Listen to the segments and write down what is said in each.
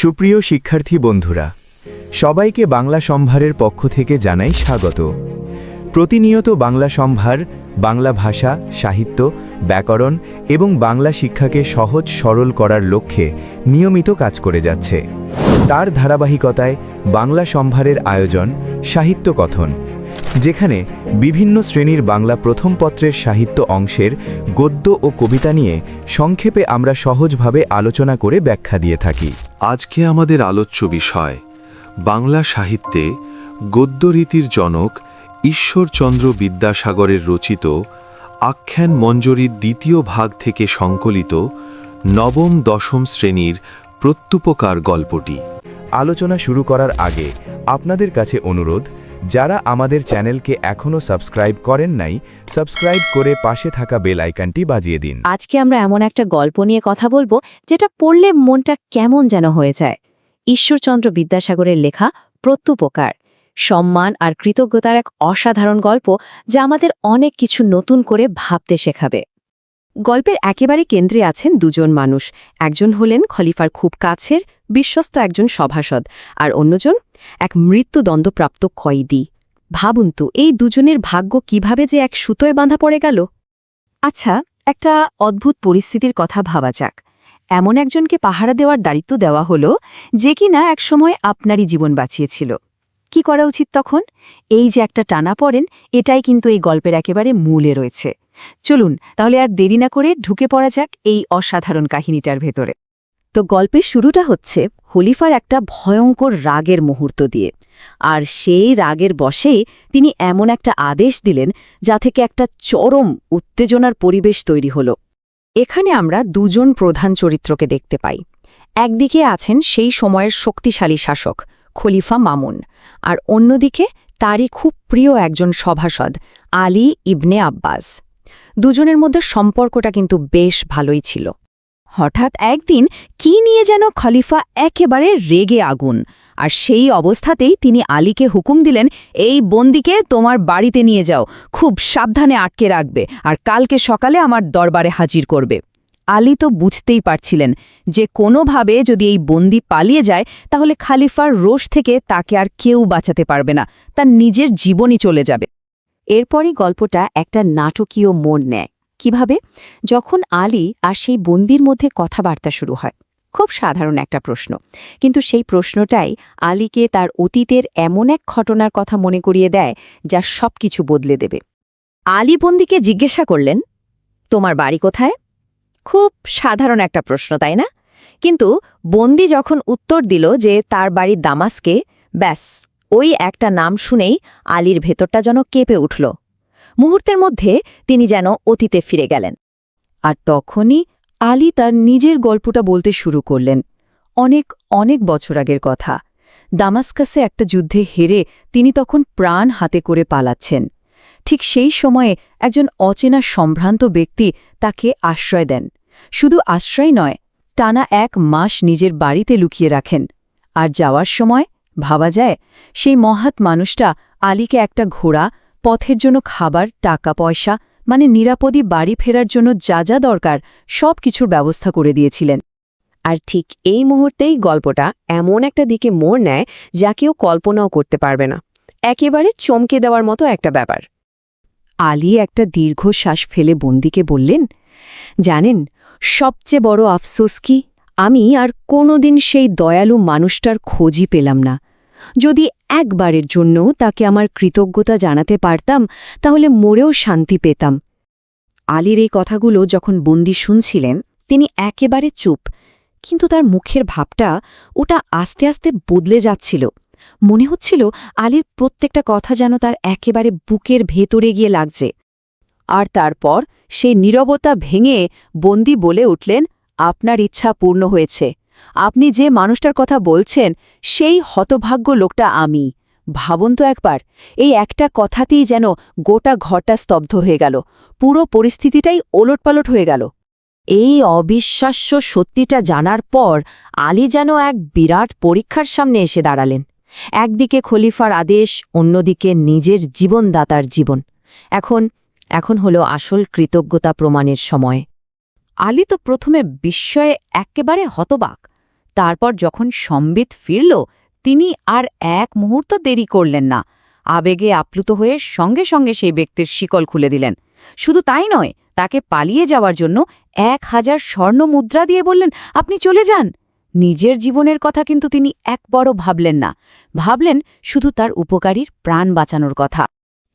সুপ্রিয় শিক্ষার্থী বন্ধুরা, সবাইকে বাংলা সম্ভারের পক্ষ থেকে জানাই স্বাগত। প্রতিনিয়ত বাংলা সম্ভার, বাংলা ভাষা, সাহিত্য, ব্যাকরণ এবং বাংলা শিক্ষাকে সহজ, সরল করার লক্ষ্যে নিয়মিত কাজ করে যাচ্ছে। তার ধারাবাহিকতায় বাংলা সম্ভারের আয়োজন, সাহিত্য কথন। যেখানে বিভিন্ন শ্রেণির বাংলা প্রথম পত্রের সাহিত্য অংশের গদ্য ও কবিতা নিয়ে সংক্ষেপে আমরা সহজভাবে আলোচনা করে ব্যাখ্যা দিয়ে থাকি। আজকে আমাদের আলোচ্য বিষয় বাংলা সাহিত্যে গদ্যরীতির জনক ঈশ্বরচন্দ্র বিদ্যাসাগরের রচিত আখ্যান মঞ্জরির দ্বিতীয় ভাগ থেকে সংকলিত নবম দশম শ্রেণির প্রত্যুপকার গল্পটি। আলোচনা শুরু করার আগে আপনাদের কাছে অনুরোধ যারা আমাদের চ্যানেলকে এখনও সাবস্ক্রাইব করেন নাই, সাবস্ক্রাইব করে পাশে থাকা বেল আইকনটি বাজিয়ে দিন। আজকে আমরা এমন একটা গল্প নিয়ে কথা বলব, যেটা পড়লে মনটা কেমন যেন হয়ে যায়। ঈশ্বরচন্দ্র বিদ্যাসাগরের লেখা প্রত্যুপকার। সম্মান আর কৃতজ্ঞতার এক অসাধারণ গল্প যা আমাদের অনেক কিছু নতুন করে ভাবতে শেখাবে। গল্পের একেবারে কেন্দ্রে আছেন দুজন মানুষ। একজন হলেন খলিফার খুব কাছের, বিশ্বস্ত একজন সভাসদ আর অন্যজন এক মৃত্যুদণ্ডপ্রাপ্ত কয়েদি ভাবুন তো, এই দুজনের ভাগ্য কীভাবে যে এক সুতোয় বাঁধা পড়ে গেল? আচ্ছা একটা অদ্ভুত পরিস্থিতির কথা ভাবা যাক। এমন একজনকে পাহারা দেওয়ার দায়িত্ব দেওয়া হলো যে কিনা একসময় আপনারই জীবন বাঁচিয়েছিল। কি করা উচিত তখন? এই যে একটা টানা পড়েন, এটাই কিন্তু এই গল্পের একেবারে মূলে রয়েছে। চলুন, তাহলে আর দেরি না করে ঢুকে পড়া যাক এই অসাধারণ কাহিনীটার ভেতরে। তো গল্পের শুরুটা হচ্ছে খলিফার একটা ভয়ঙ্কর রাগের মুহূর্ত দিয়ে। আর সেই রাগের বশেই তিনি এমন একটা আদেশ দিলেন, যা থেকে একটা চরম উত্তেজনার পরিবেশ তৈরি হল। এখানে আমরা দুজন প্রধান চরিত্রকে দেখতে পাই। একদিকে আছেন সেই সময়ের শক্তিশালী শাসক খলিফা মামুন। আর অন্যদিকে তারই খুব প্রিয় একজন সভাসদ, আলী ইবনে আব্বাস। দুজনের মধ্যে সম্পর্কটা কিন্তু বেশ ভালোই ছিল। হঠাৎ একদিন কি নিয়ে যেন খলিফা একেবারে রেগে আগুন, আর সেই অবস্থাতেই তিনি আলীকে হুকুম দিলেন, এই বন্দিকে তোমার বাড়িতে নিয়ে যাও, খুব সাবধানে আটকে রাখবে, আর কালকে সকালে আমার দরবারে হাজির করবে। আলী তো বুঝতেই পারছিলেন যে কোনোভাবে যদি এই বন্দি পালিয়ে যায়, তাহলে খালিফার রোষ থেকে তাকে আর কেউ বাঁচাতে পারবে না, তার নিজের জীবনই চলে যাবে। এরপরই গল্পটা একটা নাটকীয় মোড় নেয়। কীভাবে? যখন আলী আর সেই বন্দির মধ্যে কথাবার্তা শুরু হয়। খুব সাধারণ একটা প্রশ্ন। কিন্তু সেই প্রশ্নটাই আলীকে তার অতীতের এমন এক ঘটনার কথা মনে করিয়ে দেয়, যা সব কিছু বদলে দেবে। আলী বন্দিকে জিজ্ঞাসা করলেন, তোমার বাড়ি কোথায়? খুব সাধারণ একটা প্রশ্ন, তাই না? কিন্তু বন্দি যখন উত্তর দিল যে তার বাড়ি দামাসকে, ব্যাস, ওই একটা নাম শুনেই আলীর ভেতরটা যেন কেঁপে উঠল। মুহূর্তের মধ্যে তিনি যেন অতীতে ফিরে গেলেন। আর তখনই আলী তার নিজের গল্পটা বলতে শুরু করলেন। অনেক অনেক বছর আগের কথা। দামাস্কাসে একটা যুদ্ধে হেরে তিনি তখন প্রাণ হাতে করে পালাচ্ছেন। ঠিক সেই সময়ে একজন অচেনা সম্ভ্রান্ত ব্যক্তি তাকে আশ্রয় দেন। শুধু আশ্রয় নয়, টানা এক মাস নিজের বাড়িতে লুকিয়ে রাখেন। আর যাওয়ার সময়, ভাবা যায়, সেই মহাৎ মানুষটা আলীকে একটা ঘোড়া, পথের জন্য খাবার, টাকা, পয়সা মানে নিরাপদে বাড়ি ফেরার জন্য যা যা দরকার, সব কিছুর ব্যবস্থা করে দিয়েছিলেন। আর ঠিক এই মুহূর্তেই গল্পটা এমন একটা দিকে মোড় নেয় যা কেউ কল্পনাও করতে পারবে না। একেবারে চমকে দেওয়ার মতো একটা ব্যাপার। আলী একটা দীর্ঘশ্বাস ফেলে বন্দিকে বললেন জানেন, সবচেয়ে বড় আফসোস কি? আমি আর কোনোদিন সেই দয়ালু মানুষটার খোঁজই পেলাম না। যদি একবারের জন্য তাকে আমার কৃতজ্ঞতা জানাতে পারতাম, তাহলে মরেও শান্তি পেতাম। আলীর এই কথাগুলো যখন বন্দি শুনছিলেন, তিনি একেবারে চুপ, কিন্তু তার মুখের ভাবটা ওটা আস্তে আস্তে বদলে যাচ্ছিল। মনে হচ্ছিল আলীর প্রত্যেকটা কথা যেন তার একেবারে বুকের ভেতরে গিয়ে লাগছে। আর তারপর সেই নীরবতা ভেঙে বন্দি বলে উঠলেন, আপনার ইচ্ছা পূর্ণ হয়েছে। আপনি যে মানুষটার কথা বলছেন, সেই হতভাগ্য লোকটা আমি। ভাবুন তো একবার, এই একটা কথাতেই যেন গোটা ঘরটা স্তব্ধ হয়ে গেল। পুরো পরিস্থিতিটাই ওলটপালট হয়ে গেল। এই অবিশ্বাস্য সত্যিটা জানার পর আলী যেন এক বিরাট পরীক্ষার সামনে এসে দাঁড়ালেন। একদিকে খলিফার আদেশ, অন্যদিকে নিজের জীবনদাতার জীবন। এখন এখন হলো আসল কৃতজ্ঞতা প্রমাণের সময়। আলী তো প্রথমে বিস্ময়ে একেবারে হতবাক। তারপর যখন সম্বিত ফিরল, তিনি আর এক মুহূর্ত দেরি করলেন না। আবেগে আপ্লুত হয়ে সঙ্গে সঙ্গে সেই ব্যক্তির শিকল খুলে দিলেন। শুধু তাই নয়, তাকে পালিয়ে যাওয়ার জন্য এক হাজার স্বর্ণ মুদ্রা দিয়ে বললেন, আপনি চলে যান। নিজের জীবনের কথা কিন্তু তিনি একবারও ভাবলেন না। ভাবলেন শুধু তার উপকারীর প্রাণ বাঁচানোর কথা।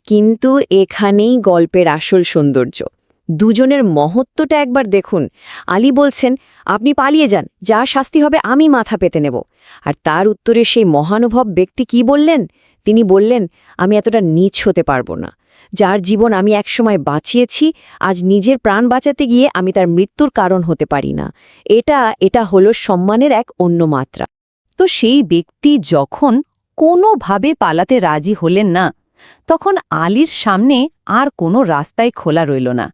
কিন্তু এখানেই গল্পের আসল সৌন্দর্য। দুজনের মহত্বটা একবার দেখুন। আলী বলছেন, আপনি পালিয়ে যান, যা শাস্তি হবে আমি মাথা পেতে নেব। আর তার উত্তরে সেই মহানুভব ব্যক্তি কি বললেন? তিনি বললেন, আমি এতটা নীচ হতে পারব না। যার জীবন আমি একসময় বাঁচিয়েছি, আজ নিজের প্রাণ বাঁচাতে গিয়ে আমি তার মৃত্যুর কারণ হতে পারি না। এটা এটা হলো সম্মানের এক অন্য মাত্রা। তো সেই ব্যক্তি যখন কোনোভাবে পালাতে রাজি হলেন না তখন আলীর সামনে আর কোনো রাস্তায় খোলা রইল না।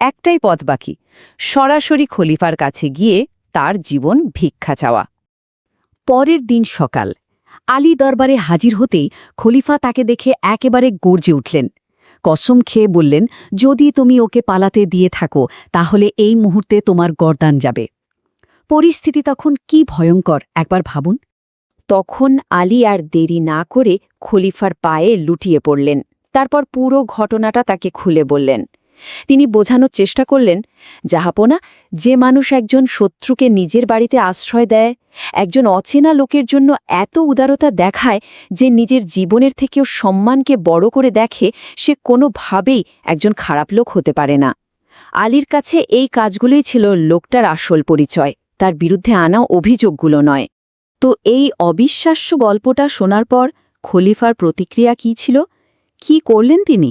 একটাই পথ বাকি, সরাসরি খলিফার কাছে গিয়ে তার জীবন ভিক্ষা চাওয়া। পরের দিন সকাল, আলী দরবারে হাজির হতেই খলিফা তাকে দেখে একেবারে গর্জে উঠলেন। কসম খেয়ে বললেন, যদি তুমি ওকে পালাতে দিয়ে থাকো, তাহলে এই মুহূর্তে তোমার গরদান যাবে। পরিস্থিতি তখন কি ভয়ঙ্কর, একবার ভাবুন। তখন আলী আর দেরি না করে খলিফার পায়ে লুটিয়ে পড়লেন। তারপর পুরো ঘটনাটা তাকে খুলে বললেন। তিনি বোঝানোর চেষ্টা করলেন, জাহাপনা, যে মানুষ একজন শত্রুকে নিজের বাড়িতে আশ্রয় দেয়, একজন অচেনা লোকের জন্য এত উদারতা দেখায় যে নিজের জীবনের থেকেও সম্মানকে বড় করে দেখে সে কোনোভাবেই একজন খারাপ লোক হতে পারে না। আলীর কাছে এই কাজগুলোই ছিল লোকটার আসল পরিচয়। তার বিরুদ্ধে আনা অভিযোগগুলো নয়। তো এই অবিশ্বাস্য গল্পটা শোনার পর খলিফার প্রতিক্রিয়া কি ছিল? কি করলেন তিনি?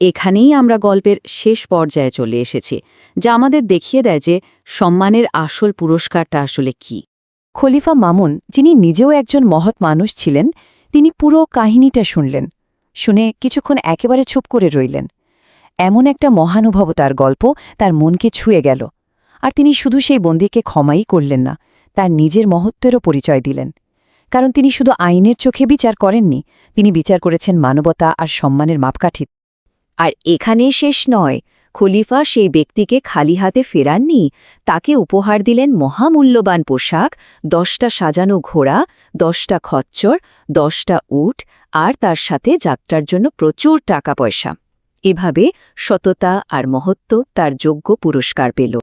এখানেই আমরা গল্পের শেষ পর্যায়ে চলে এসেছি, যা আমাদের দেখিয়ে দেয় যে সম্মানের আসল পুরস্কারটা আসলে কি। খলিফা মামুন, যিনি নিজেও একজন মহৎ মানুষ ছিলেন, তিনি পুরো কাহিনীটা শুনলেন, শুনে কিছুক্ষণ একেবারে চুপ করে রইলেন। এমন একটা মহানুভবতার গল্প তার মনকে ছুঁয়ে গেল, আর তিনি শুধু সেই বন্দীকে ক্ষমাই করলেন না তার নিজের মহত্বেরও পরিচয় দিলেন। কারণ তিনি শুধু আইনের চোখে বিচার করেননি, তিনি বিচার করেছেন মানবতা আর সম্মানের মাপকাঠি। আর এখানে শেষ নয়, খলিফা সেই ব্যক্তিকে খালি হাতে ফেরাননি, তাকে উপহার দিলেন মহামূল্যবান পোশাক, দশটা সাজানো ঘোড়া, দশটা খচ্চর, দশটা উট, আর তার সাথে যাত্রার জন্য প্রচুর টাকা পয়সা। এভাবে সততা আর মহত্ব তার যোগ্য পুরস্কার পেল।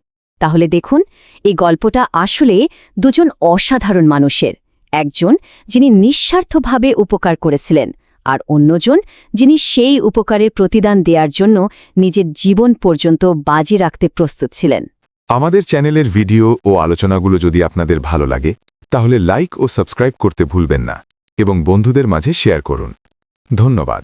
তাহলে দেখুন, এই গল্পটা আসলে দুজন অসাধারণ মানুষের। একজন যিনি নিঃস্বার্থভাবে উপকার করেছিলেন আর অন্যজন যিনি সেই উপকারের প্রতিদান দেওয়ার জন্য নিজের জীবন পর্যন্ত বাজি রাখতে প্রস্তুত ছিলেন। আমাদের চ্যানেলের ভিডিও ও আলোচনাগুলো যদি আপনাদের ভালো লাগে, তাহলে লাইক ও সাবস্ক্রাইব করতে ভুলবেন না এবং বন্ধুদের মাঝে শেয়ার করুন। ধন্যবাদ।